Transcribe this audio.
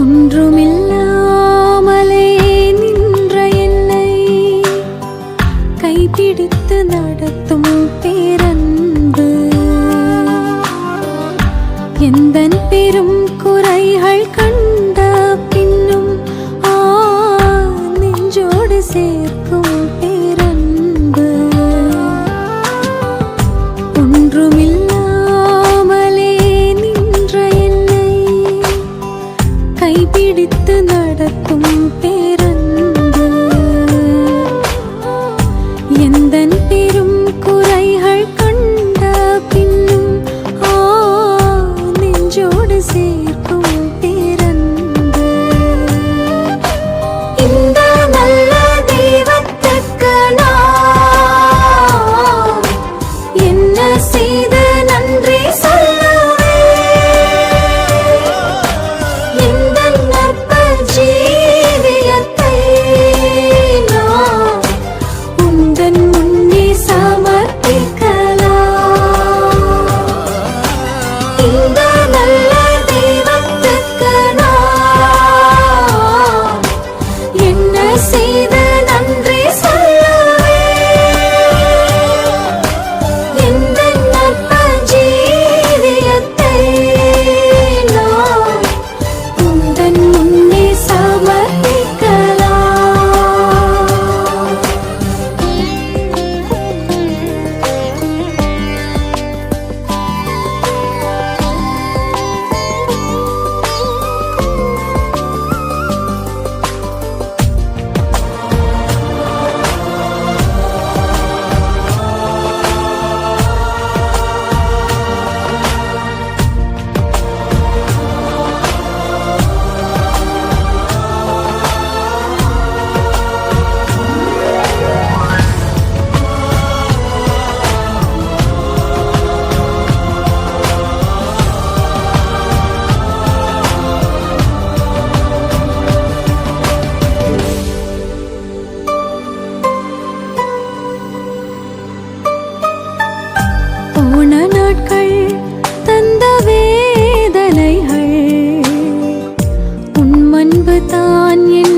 ஒன்றுமில்லாமலே நின்ற என்னை கைப்பிடித்து நடத்தும் பேரன்பு. எந்த பெரும் குறைகள் செய்த நன்றி. நாட்கள் தந்த வேதனைகள். உன் அன்பு தான் என்